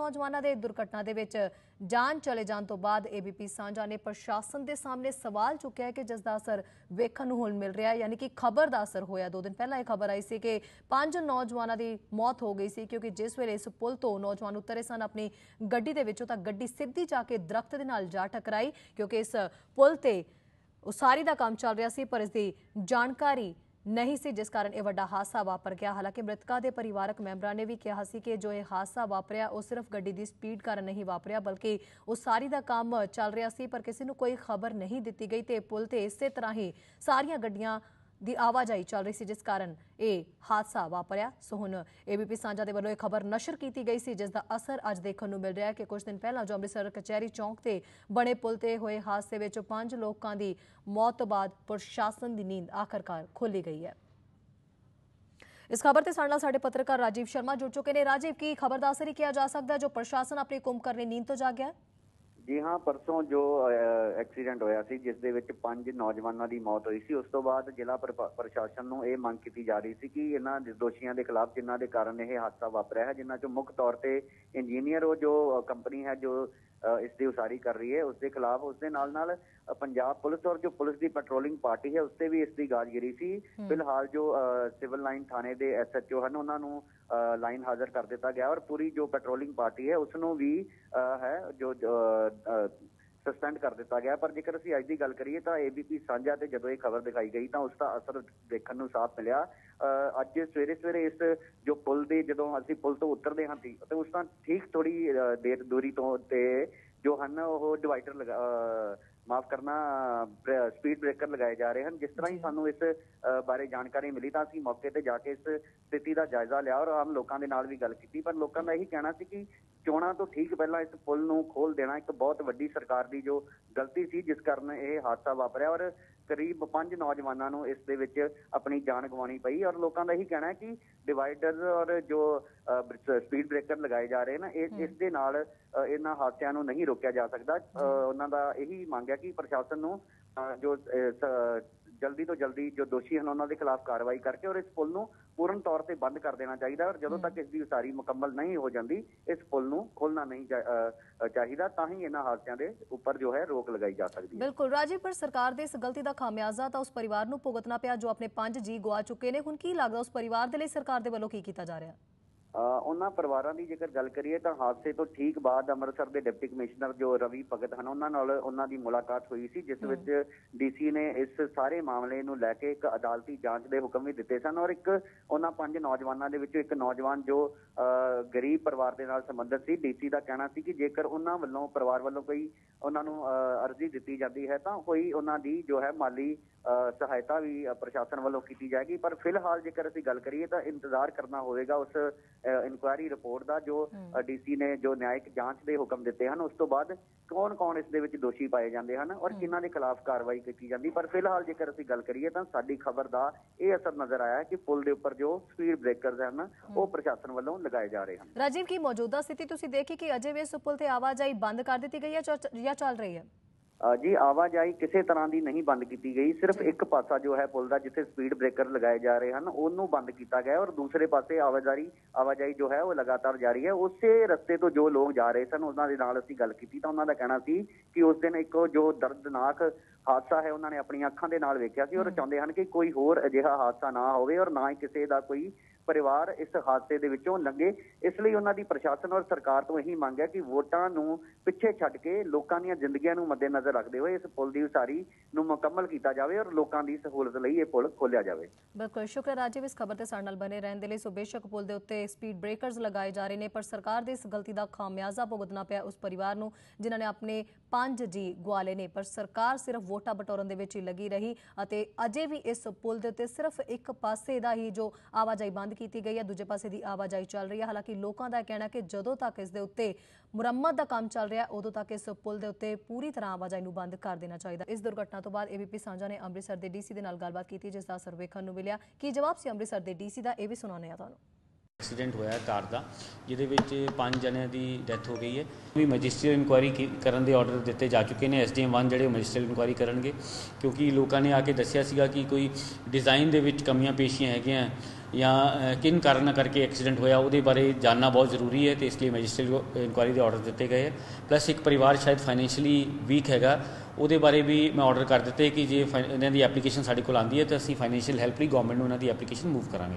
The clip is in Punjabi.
ਨੌਜਵਾਨਾਂ ਦੇ ਦੁਰਘਟਨਾ ਦੇ ਵਿੱਚ ਜਾਨ ਚਲੇ ਜਾਣ ਤੋਂ ਬਾਅਦ ਏਬੀਪੀ ਸਾਂਝਾ ਨੇ ਪ੍ਰਸ਼ਾਸਨ ਦੇ ਸਾਹਮਣੇ ਸਵਾਲ ਚੁੱਕਿਆ ਹੈ ਕਿ ਜਿਸ ਦਾ ਅਸਰ ਵੇਖਣ ਨੂੰ ਹੁਣ ਮਿਲ ਰਿਹਾ ਹੈ, ਯਾਨੀ ਕਿ ਖਬਰ ਦਾ ਅਸਰ ਹੋਇਆ। ਦੋ ਦਿਨ ਪਹਿਲਾਂ ਇਹ ਖਬਰ ਆਈ ਸੀ ਕਿ ਪੰਜ ਨੌਜਵਾਨਾਂ ਦੀ ਮੌਤ ਹੋ ਗਈ ਸੀ, ਕਿਉਂਕਿ ਜਿਸ ਵੇਲੇ ਇਸ ਪੁਲ ਤੋਂ ਨੌਜਵਾਨ ਉਤਰੇ ਸਨ, ਆਪਣੀ ਗੱਡੀ ਦੇ ਵਿੱਚੋਂ ਤਾਂ ਗੱਡੀ ਸਿੱਧੀ ਜਾ ਕੇ ਦਰਖਤ ਦੇ ਨਾਲ ਜਾ ਟਕਰਾਈ, ਕਿਉਂਕਿ ਇਸ ਪੁਲ ਤੇ ਉਸਾਰੀ ਦਾ ਕੰਮ ਚੱਲ ਰਿਹਾ ਸੀ, ਪਰ ਇਸ ਦੀ ਜਾਣਕਾਰੀ ਨਹੀਂ ਸੀ, ਜਿਸ ਕਾਰਨ ਇਹ ਵੱਡਾ ਹਾਦਸਾ ਵਾਪਰ ਗਿਆ। ਹਾਲਾਂਕਿ ਮ੍ਰਿਤਕਾਂ ਦੇ ਪਰਿਵਾਰਕ ਮੈਂਬਰਾਂ ਨੇ ਵੀ ਕਿਹਾ ਸੀ ਕਿ ਜੋ ਇਹ ਹਾਦਸਾ ਵਾਪਰਿਆ, ਉਹ ਸਿਰਫ ਗੱਡੀ ਦੀ ਸਪੀਡ ਕਾਰਨ ਨਹੀਂ ਵਾਪਰਿਆ, ਬਲਕਿ ਉਸਾਰੀ ਦਾ ਕੰਮ ਚੱਲ ਰਿਹਾ ਸੀ, ਪਰ ਕਿਸੇ ਨੂੰ ਕੋਈ ਖਬਰ ਨਹੀਂ ਦਿੱਤੀ ਗਈ ਤੇ ਪੁਲ ਤੇ ਇਸੇ ਤਰ੍ਹਾਂ ਹੀ ਸਾਰੀਆਂ ਗੱਡੀਆਂ ਦੀ ਆਵਾਜਾਈ ਚੱਲ ਰਹੀ ਸੀ, ਜਿਸ ਕਾਰਨ ਇਹ ਹਾਦਸਾ ਵਾਪਰਿਆ। ਸੋ ਹੁਣ ਏਬੀਪੀ ਸਾਂਝਾ ਦੇ ਵੱਲੋਂ ਇਹ ਖਬਰ ਨਸ਼ਰ ਕੀਤੀ ਗਈ ਸੀ, ਜਿਸ ਦਾ ਅਸਰ ਅੱਜ ਦੇਖਣ ਨੂੰ ਮਿਲ ਰਿਹਾ ਹੈ ਕਿ ਕੁਝ ਦਿਨ ਪਹਿਲਾਂ ਜੋ ਅੰਮ੍ਰਿਤਸਰ ਕਚਹਿਰੀ ਚੌਂਕ ਤੇ ਬਣੇ ਪੁਲ ਤੇ ਹੋਏ ਹਾਦਸੇ ਵਿੱਚ ਪੰਜ ਲੋਕਾਂ ਦੀ ਮੌਤ ਤੋਂ ਬਾਅਦ ਪ੍ਰਸ਼ਾਸਨ ਦੀ ਨੀਂਦ ਆਖਰਕਾਰ ਖੋਲੀ ਗਈ ਹੈ। ਇਸ ਖਬਰ ਤੇ ਸਾਡੇ ਨਾਲ ਸਾਡੇ ਪੱਤਰਕਾਰ ਰਾਜੀਵ ਸ਼ਰਮਾ ਜੁੜ ਚੁੱਕੇ ਨੇ। ਰਾਜੀਵ, ਕੀ ਖਬਰ ਦਾ ਅਸਰ ਹੀ ਕਿਹਾ ਜਾ ਸਕਦਾ ਜੋ ਪ੍ਰਸ਼ਾਸਨ ਆਪਣੀ ਕੁੰਭਕਰਨੀ ਨੀਂਦ ਤੋਂ ਜਾਗਿਆ ਹੈ? ਜੀ ਹਾਂ, ਪਰਸੋਂ ਜੋ ਐਕਸੀਡੈਂਟ ਹੋਇਆ ਸੀ, ਜਿਸ ਦੇ ਵਿੱਚ ਪੰਜ ਨੌਜਵਾਨਾਂ ਦੀ ਮੌਤ ਹੋਈ ਸੀ, ਉਸ ਤੋਂ ਬਾਅਦ ਜ਼ਿਲ੍ਹਾ ਪ੍ਰਪਾ- ਪ੍ਰਸ਼ਾਸਨ ਨੂੰ ਇਹ ਮੰਗ ਕੀਤੀ ਜਾ ਰਹੀ ਸੀ ਕਿ ਇਹਨਾਂ ਦੋਸ਼ੀਆਂ ਦੇ ਖਿਲਾਫ ਜਿਨ੍ਹਾਂ ਦੇ ਕਾਰਨ ਇਹ ਹਾਦਸਾ ਵਾਪਰਿਆ ਹੈ, ਜਿਨ੍ਹਾਂ ਚੋਂ ਮੁੱਖ ਤੌਰ ਤੇ ਇੰਜੀਨੀਅਰ ਉਹ ਜੋ ਕੰਪਨੀ ਹੈ, ਜੋ ਇਸ ਦੀ ਉਸਾਰੀ ਕਰ ਰਹੀ ਹੈ। ਉਸ ਦੇ ਖਿਲਾਫ ਉਸ ਦੇ ਨਾਲ ਨਾਲ ਪੰਜਾਬ ਪੁਲਿਸ ਔਰ ਜੋ ਪੁਲਿਸ ਦੀ ਪੈਟਰੋਲਿੰਗ ਪਾਰਟੀ ਹੈ ਉਸ ਤੇ ਵੀ ਇਸ ਦੀ ਗਾਜਗਿਰੀ ਸੀ। ਫਿਲਹਾਲ ਜੋ ਸਿਵਲ ਲਾਈਨ ਥਾਣੇ ਦੇ ਐਸਐਚਓ ਹਨ ਉਹਨਾਂ ਨੂੰ ਲਾਈਨ ਹਾਜ਼ਰ ਕਰ ਦਿੱਤਾ ਗਿਆ ਔਰ ਪੂਰੀ ਜੋ ਪੈਟਰੋਲਿੰਗ ਪਾਰਟੀ ਹੈ ਉਸ ਨੂੰ ਵੀ ਹੈ ਜੋ ਸਸਪੈਂਡ ਕਰ ਦਿੱਤਾ ਗਿਆ। ਪਰ ਜੇਕਰ ਅਸੀਂ ਅੱਜ ਦੀ ਗੱਲ ਕਰੀਏ ਤਾਂ ਏਬੀਪੀ ਸਾਂਝਾ ਤੇ ਜਦੋਂ ਇਹ ਖਬਰ ਦਿਖਾਈ ਗਈ ਤਾਂ ਉਸ ਦਾ ਅਸਰ ਦੇਖਣ ਨੂੰ ਸਾਫ਼ ਮਿਲਿਆ। ਅ, ਅੱਜ ਸਵੇਰੇ ਸਵੇਰੇ ਇਸ ਜੋ ਪੁਲ ਦੇ ਜਦੋਂ ਅਸੀਂ ਪੁਲ ਤੋਂ ਉਤਰਦੇ ਹਾਂ ਤੀ- ਤੇ ਉਸ ਤਾਂ ਠੀਕ ਥੋੜੀ ਦੇਰ ਦੂਰੀ ਤੋਂ ਤੇ ਜੋ ਹਨ ਉਹ ਡਿਵਾਈਡਰ ਲਗਾ ਅ, ਮਾਫ ਕਰਨਾ ਸਪੀਡ ਬ੍ਰੇਕਰ ਲਗਾਏ ਜਾ ਰਹੇ ਹਨ। ਜਿਸ ਤਰ੍ਹਾਂ ਹੀ ਸਾਨੂੰ ਇਸ ਬਾਰੇ ਜਾਣਕਾਰੀ ਮਿਲੀ ਤਾਂ ਅਸੀਂ ਮੌਕੇ ਤੇ ਜਾ ਕੇ ਇਸ ਸਥਿਤੀ ਦਾ ਜਾਇਜ਼ਾ ਲਿਆ ਔਰ ਆਮ ਲੋਕਾਂ ਦੇ ਨਾਲ ਵੀ ਗੱਲ ਕੀਤੀ। ਪਰ ਲੋਕਾਂ ਦਾ ਇਹੀ ਕਹਿਣਾ ਸੀ ਕਿ ਚੋਣਾਂ ਤੋਂ ਠੀਕ ਪਹਿਲਾਂ ਇਸ ਪੁਲ ਨੂੰ ਖੋਲ ਦੇਣਾ ਇੱਕ ਬਹੁਤ ਵੱਡੀ ਸਰਕਾਰ ਦੀ ਜੋ ਗਲਤੀ ਸੀ ਜਿਸ ਕਾਰਨ ਇਹ ਹਾਦਸਾ ਵਾਪਰਿਆ ਔਰ ਕਰੀਬ ਪੰਜ ਨੌਜਵਾਨਾਂ ਨੂੰ ਇਸ ਦੇ ਵਿੱਚ ਆਪਣੀ ਜਾਨ ਗਵਾਉਣੀ ਪਈ। ਔਰ ਲੋਕਾਂ ਦਾ ਇਹੀ ਕਹਿਣਾ ਹੈ ਕਿ ਡਿਵਾਈਡਰ ਔਰ ਜੋ ਸਪੀਡ ਬ੍ਰੇਕਰ ਲਗਾਏ ਜਾ ਰਹੇ ਨੇ ਇਸ ਦੇ ਨਾਲ ਇਹਨਾਂ ਹਾਦਸਿਆਂ ਨੂੰ ਨਹੀਂ ਰੋਕਿਆ ਜਾ ਸਕਦਾ। ਉਹਨਾਂ ਦਾ ਇਹੀ ਮੰਗ ਹੈ ਕਿ ਪ੍ਰਸ਼ਾਸਨ ਨੂੰ ਜੋ ਜਲਦੀ ਤੋਂ ਜਲਦੀ ਜੋ ਦੋਸ਼ੀ ਹਨ ਉਹਨਾਂ ਦੇ ਖਿਲਾਫ ਕਾਰਵਾਈ ਕਰਕੇ ਔਰ ਇਸ ਪੁਲ ਨੂੰ ਪੂਰਨ ਤੌਰ ਤੇ ਬੰਦ ਕਰ ਦੇਣਾ ਚਾਹੀਦਾ ਔਰ ਜਦੋਂ ਤੱਕ ਇਸ ਦੀ ਉਸਾਰੀ ਮੁਕੰਮਲ ਨਹੀਂ ਹੋ ਜਾਂਦੀ ਇਸ ਪੁਲ ਨੂੰ ਖੋਲਣਾ ਨਹੀਂ ਚਾਹੀਦਾ ਤਾਂ ਹੀ ਇਹਨਾਂ ਹਾਦਸਿਆਂ ਦੇ ਉੱਪਰ ਜੋ ਹੈ ਰੋਕ ਲਗਾਈ ਜਾ ਸਕਦੀ ਹੈ। ਬਿਲਕੁਲ ਰਾਜੀਵ ਪਰ ਸਰਕਾਰ ਦੇ ਇਸ ਗਲਤੀ ਦਾ ਖਾਮਿਆਜ਼ਾ ਤਾਂ ਉਸ ਪਰਿਵਾਰ ਨੂੰ ਭੁਗਤਣਾ ਪਿਆ ਜੋ ਆਪਣੇ ਪੰਜ ਜੀ ਗਵਾ ਚੁੱਕੇ ਨੇ। ਹੁਣ ਕੀ ਲੱਗਦਾ ਉਸ ਪਰਿਵਾਰ ਦੇ ਲਈ ਸਰਕਾਰ ਦੇ ਵੱਲੋਂ ਕੀ ਕੀਤਾ ਜਾ ਰਿਹਾ? ਅ, ਉਹਨਾਂ ਪਰਿਵਾਰਾਂ ਦੀ ਜੇਕਰ ਗੱਲ ਕਰੀਏ ਤਾਂ ਹਾਦਸੇ ਤੋਂ ਠੀਕ ਬਾਅਦ ਅੰਮ੍ਰਿਤਸਰ ਦੇ ਡਿਪਟੀ ਕਮਿਸ਼ਨਰ ਜੋ ਰਵੀ ਭਗਤ ਹਨ ਉਹਨਾਂ ਨਾਲ ਉਹਨਾਂ ਦੀ ਮੁਲਾਕਾਤ ਹੋਈ ਸੀ ਜਿਸ ਵਿੱਚ ਡੀਸੀ ਨੇ ਇਸ ਸਾਰੇ ਮਾਮਲੇ ਨੂੰ ਲੈ ਕੇ ਇੱਕ ਅਦਾਲਤੀ ਜਾਂਚ ਦੇ ਹੁਕਮ ਵੀ ਦਿੱਤੇ ਸਨ ਔਰ ਇੱਕ ਉਹਨਾਂ ਪੰਜ ਨੌਜਵਾਨਾਂ ਦੇ ਵਿੱਚੋਂ ਇੱਕ ਨੌਜਵਾਨ ਜੋ ਗਰੀਬ ਪਰਿਵਾਰ ਦੇ ਨਾਲ ਸੰਬੰਧਿਤ ਸੀ ਡੀਸੀ ਦਾ ਕਹਿਣਾ ਸੀ ਕਿ ਜੇਕਰ ਉਹਨਾਂ ਵੱਲੋਂ ਪਰਿਵਾਰ ਵੱਲੋਂ ਕੋਈ ਉਹਨਾਂ ਨੂੰ ਅਰਜ਼ੀ ਦਿੱਤੀ ਜਾਂਦੀ ਹੈ ਤਾਂ ਕੋਈ ਉਹਨਾਂ ਦੀ ਜੋ ਹੈ ਮਾਲੀ ਸਹਾਇਤਾ ਵੀ ਪ੍ਰਸ਼ਾਸਨ ਵੱਲੋਂ ਕੀਤੀ ਜਾਏਗੀ ਪਰ ਫਿਲਹਾਲ ਜੇਕਰ ਅਸੀਂ ਗੱਲ ਕਰੀਏ ਤਾਂ ਇੰਤਜ਼ਾਰ ਕਰਨਾ ਹੋਵੇਗਾ ਉਸ ਇਨਕੁਆਇਰੀ ਰਿਪੋਰਟ ਦਾ ਜੋ ਡੀਸੀ ਨੇ ਜੋ ਨਿਆਇਕ ਜਾਂਚ ਦੇ ਹੁਕਮ ਦਿੱਤੇ ਹਨ ਉਸ ਤੋਂ ਬਾਅਦ ਕੌਣ-ਕੌਣ ਇਸ ਦੇ ਵਿੱਚ ਦੋਸ਼ੀ ਪਾਏ ਜਾਂਦੇ ਹਨ ਔਰ ਕਿਹਨਾਂ ਦੇ ਖਿਲਾਫ ਕਾਰਵਾਈ ਕੀਤੀ ਜਾਂਦੀ। ਪਰ ਫਿਲਹਾਲ ਜੇਕਰ ਅਸੀਂ ਗੱਲ ਕਰੀਏ ਤਾਂ ਸਾਡੀ ਖਬਰ ਦਾ ਇਹ ਅਸਰ ਨਜ਼ਰ ਆਇਆ ਕਿ ਪੁਲ ਦੇ ਉੱਪਰ ਜੋ ਸਪੀਡ ਬ੍ਰੇਕਰਸ ਹਨ ਉਹ ਪ੍ਰਸ਼ਾਸਨ ਵੱਲੋਂ ਲਗਾਏ ਜਾ ਰਹੇ ਹਨ। ਰਾਜੀਵ ਕੀ ਮੌਜੂਦਾ ਸਥਿਤੀ ਤੁਸੀਂ ਦੇਖੀ ਕਿ ਅਜੇ ਵੀ ਇਸ ਪੁਲ ਤੇ ਆਵਾਜਾਈ ਬੰਦ ਕਰ ਦਿੱਤੀ ਗਈ ਹੈ ਜਾਂ- ਚੱਲ ਰਹੀ ਹੈ? ਜੀ ਆਵਾਜਾਈ ਕਿਸੇ ਤਰ੍ਹਾਂ ਦੀ ਨਹੀਂ ਬੰਦ ਕੀਤੀ ਗਈ। ਸਿਰਫ ਇੱਕ ਪਾਸਾ ਜੋ ਹੈ ਪੁਲ ਦਾ ਜਿੱਥੇ ਸਪੀਡ ਬ੍ਰੇਕਰ ਲਗਾਏ ਜਾ ਰਹੇ ਹਨ ਉਹਨੂੰ ਬੰਦ ਕੀਤਾ ਗਿਆ ਔਰ ਦੂਸਰੇ ਪਾਸੇ ਆਵਾਜਾਈ ਆਵਾਜਾਈ ਜੋ ਹੈ ਉਹ ਲਗਾਤਾਰ ਜਾਰੀ ਹੈ। ਉਸੇ ਰਸਤੇ ਤੋਂ ਜੋ ਲੋਕ ਜਾ ਰਹੇ ਸਨ ਉਹਨਾਂ ਦੇ ਨਾਲ ਅਸੀਂ ਗੱਲ ਕੀਤੀ ਤਾਂ ਉਹਨਾਂ ਦਾ ਕਹਿਣਾ ਸੀ ਕਿ ਉਸ ਦਿਨ ਇੱਕ ਜੋ ਦਰਦਨਾਕ ਹਾਦਸਾ ਹੈ ਉਹਨਾਂ ਨੇ ਆਪਣੀਆਂ ਅੱਖਾਂ ਦੇ ਨਾਲ ਵੇਖਿਆ ਸੀ ਔਰ ਚਾਹੁੰਦੇ ਹਨ ਕਿ ਕੋਈ ਹੋਰ ਅਜਿਹਾ ਹਾਦਸਾ ਨਾ ਹੋਵੇ ਔਰ ਨਾ ਹੀ ਕਿਸੇ ਦਾ ਕੋਈ ਪਰਿਵਾਰ ਇਸ ਹਾਦਸੇ ਦੇ ਵਿੱਚੋਂ ਲੰਘੇ। ਇਸ ਲਈ ਉਹਨਾਂ ਦੀ ਪ੍ਰਸ਼ਾਸਨ ਔਰ ਸਰਕਾਰ ਤੋਂ ਇਹੀ ਮੰਗ ਹੈ ਕਿ ਵੋਟਾਂ ਨੂੰ ਪਿੱਛੇ ਛੱਡ ਕੇ ਲੋਕਾਂ ਦੀਆਂ ਜ਼ਿੰਦਗੀਆਂ ਨੂੰ ਮੱਦੇਨਜ਼ਰ ਰੱਖਦੇ ਹੋਏ ਇਸ ਪੁਲ ਦੀ ਉਸਾਰੀ ਨੂੰ ਮੁਕੰਮਲ ਕੀਤਾ ਜਾਵੇ ਔਰ ਲੋਕਾਂ ਦੀ ਸਹੂਲਤ ਲਈ ਇਹ ਪੁਲ ਖੋਲ੍ਹਿਆ ਜਾਵੇ। ਬਿਲਕੁਲ, ਸ਼ੁਕਰ ਰਾਜੀਵ ਇਸ ਖਬਰ ਤੇ ਸਾਡੇ ਨਾਲ ਬਨੇ ਰਹਿਣ ਦੇ ਲਈ। ਸੋ ਬੇਸ਼ੱਕ ਪੁਲ ਦੇ ਉੱਤੇ ਸਪੀਡ ਬ੍ਰੇਕਰਸ ਲਗਾਏ ਜਾ ਰਹੇ ਨੇ, ਪਰ ਸਰਕਾਰ ਦੇ ਇਸ ਗਲਤੀ ਦਾ ਖਾਮਿਆਜ਼ਾ ਭੁਗਤਣਾ ਪਿਆ ਉਸ ਪਰਿਵਾਰ ਨੂੰ, ਜਿਨ੍ਹਾਂ ਨੇ ਆਪਣੇ ਪੰਜ ਜੀ ਗਵਾਲੇ ਨੇ। ਪਰ ਸਰਕਾਰ ਸਿਰਫ ਵੋਟਾਂ ਬਟੋਰਨ ਦੇ ਵਿੱਚ ਹੀ ਲੱਗੀ ਰਹੀ ਅਤੇ ਅਜੇ ਵੀ ਇਸ ਪੁਲ ਦੇ ਉੱਤੇ ਸਿਰਫ ਇੱਕ ਪਾਸੇ ਦਾ ਹੀ ਜੋ ਆਵਾਜਾਈ ਬੰਦ ਕੀਤੀ ਗਈ ਹੈ। ਦੂਜੇ ਪਾਸੇ ਦੀ ਆਵਾਜਾਈ ਚੱਲ ਰਹੀ ਹੈ। ਹਾਲਾਂਕਿ ਲੋਕਾਂ ਦਾ ਕਹਿਣਾ ਕਿ ਜਦੋਂ ਤੱਕ ਇਸ ਦੇ ਉੱਤੇ ਮੁਰੰਮਤ ਦਾ ਕੰਮ ਚੱਲ ਰਿਹਾ ਉਦੋਂ ਤੱਕ ਇਸ ਪੁਲ ਦੇ ਉੱਤੇ ਪੂਰੀ ਤਰ੍ਹਾਂ ਆਵਾਜਾਈ ਨੂੰ ਬੰਦ ਕਰ ਦੇਣਾ ਚਾਹੀਦਾ ਇਸ ਦੁਰਘਟਨਾ ਤੋਂ ਬਾਅਦ ਏਬੀਪੀ ਸਾਂਝਾ ਨੇ ਅੰਮ੍ਰਿਤਸਰ ਦੇ ਡੀਸੀ ਦੇ ਨਾਲ ਗੱਲਬਾਤ ਕੀਤੀ, ਜਿਸ ਦਾ ਅਸਰ ਵੇਖਣ ਨੂੰ ਮਿਲਿਆ। ਕੀ ਜਵਾਬ ਸੀ ਅੰਮ੍ਰਿਤਸਰ ਦੇ ਡੀਸੀ ਦਾ? ਇਹ ਵੀ ਸੁਣਾਉਂਦੇ ਆ ਤੁਹਾਨੂੰ। ਐਕਸੀਡੈਂਟ ਹੋਇਆ ਕਾਰ ਦਾ ਜਿਹਦੇ ਵਿੱਚ ਪੰਜ ਜਣਿਆਂ ਦੀ ਡੈਥ ਹੋ ਗਈ ਹੈ। ਵੀ ਮੈਜਿਸਟਰੀਅਲ ਇਨਕੁਆਇਰੀ ਕਰਨ ਦੇ ਆਰਡਰ ਦਿੱਤੇ ਜਾ ਚੁੱਕੇ ਨੇ ਐਸਡੀਐਮ 1 ਜਿਹੜੇ ਮੈਜਿਸਟਰੀਅਲ ਇਨਕੁਆਇਰੀ ਕਰਨਗੇ ਕਿਉਂਕਿ ਲੋਕਾਂ ਨੇ ਆ ਕੇ ਦੱਸਿਆ ਸੀਗਾ ਕਿ ਕੋਈ ਡਿਜ਼ਾਈਨ ਦੇ ਵਿੱਚ ਕਮੀਆਂ ਪੇਸ਼ੀਆਂ ਹੈਗੀਆਂ ਜਾਂ ਅ, ਕਿਨ ਕਾਰਨਾਂ ਕਰਕੇ ਐਕਸੀਡੈਂਟ ਹੋਇਆ ਉਹਦੇ ਬਾਰੇ ਜਾਣਨਾ ਬਹੁਤ ਜ਼ਰੂਰੀ ਹੈ ਤੇ ਇਸ ਲਈ ਮੈਜਿਸਟਰੀਅਲ ਇਨਕੁਆਇਰੀ ਦੇ ਆਰਡਰ ਦਿੱਤੇ ਗਏ ਹੈ। ਪਲੱਸ ਇੱਕ ਪਰਿਵਾਰ ਸ਼ਾਇਦ ਫਾਈਨੈਂਸ਼ੀਅਲੀ ਵੀਕ ਹੈਗਾ ਉਹਦੇ ਬਾਰੇ ਵੀ ਮੈਂ ਆਰਡਰ ਕਰ ਦਿੱਤੇ ਕਿ ਜੇ ਫਾਈਨ- ਇਹਨਾਂ ਦੀ ਐਪਲੀਕੇਸ਼ਨ ਸਾਡੇ ਕੋਲ ਆਂਦੀ ਹੈ ਤਾਂ ਅਸੀਂ ਫਾਈਨੈਂਸ਼ੀਅਲ ਹੈਲਪ ਲਈ ਗਵਰਨਮੈਂਟ ਨੂੰ ਇਹਨਾਂ ਦੀ ਐਪਲੀਕੇਸ਼ਨ ਮੂਵ ਕਰਾਂਗੇ।